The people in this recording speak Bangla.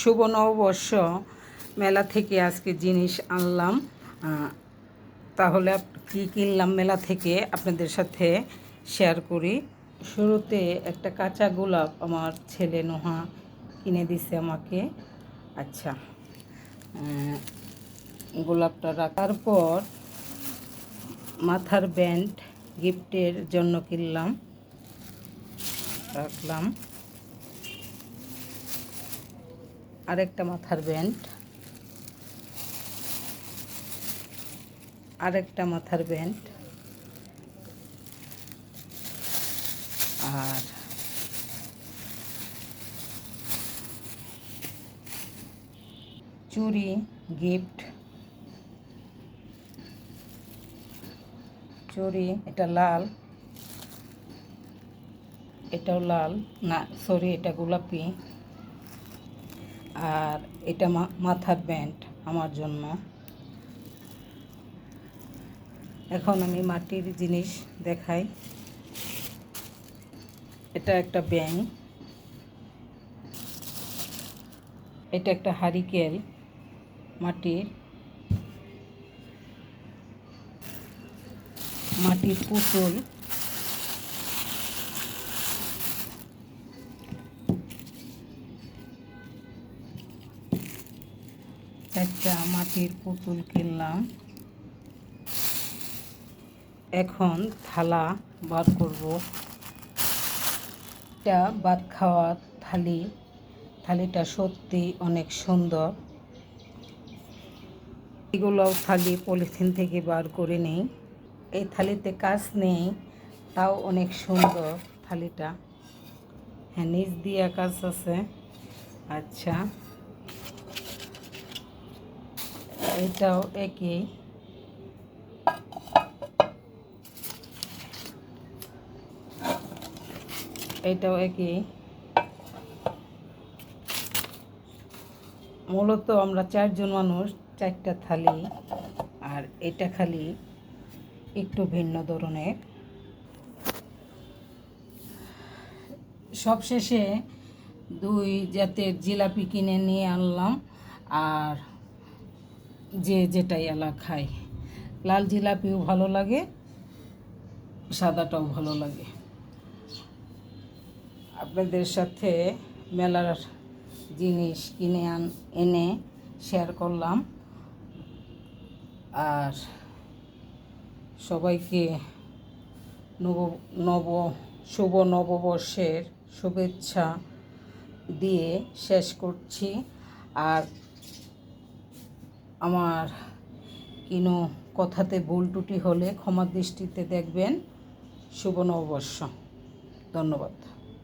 শুভ নববর্ষ মেলা থেকে আজকে জিনিস আনলাম। তাহলে কি কিনলাম মেলা থেকে আপনাদের সাথে শেয়ার করি। শুরুতে একটা কাঁচা গোলাপ আমার ছেলে নোহা কিনে দিছে আমাকে। আচ্ছা গোলাপটা রাখার পর মাথার ব্যান্ড গিফটের জন্য কিনলাম। রাখলাম। আরেকটা মাথার ব্যান্ড। আরেকটা মাথার ব্যান্ড। আর চুড়ি গিফট। চুড়ি এটা লাল। এটাও লাল। না, সরি, এটা গোলাপি। আর এটা মাথার ব্যান্ড আমার জন্য। এখন আমি মাটির জিনিস দেখাই। এটা একটা ব্যাং। এটা একটা হারিকেল মাটির। মাটির পুতুল। চারটা মাটির পুতুল কিনলাম। এখন থালা বার করব। এটা ভাত খাওয়ার থালি। থালিটা সত্যি অনেক সুন্দর। এগুলোও থালি পলিথিন থেকে বার করে নেই। এই থালিতে কাজ নেই, তাও অনেক সুন্দর থালিটা। হ্যাঁ নিচ দিয়ে কাজ আছে। আচ্ছা। এটাও একই। এটাও একই। মূলত আমরা চারজন মানুষ, চারটা থালি, আর এটা খালি একটু ভিন্ন ধরনের। সবশেষে দুই জাতের জিলাপি কিনে নিয়ে আনলাম, আর যে যেটাই এলা খায়। লাল জিলাপিও ভালো লাগে, সাদাটাও ভালো লাগে। আপনাদের সাথে মেলার জিনিস কিনে আন, এনে শেয়ার করলাম। আর সবাইকে নব নব, শুভ নববর্ষের শুভেচ্ছা দিয়ে শেষ করছি। আর আমার কিনো কথাতে ভুল টুটি হলে ক্ষমা দৃষ্টিতে দেখবেন। শুভ নববর্ষ। ধন্যবাদ।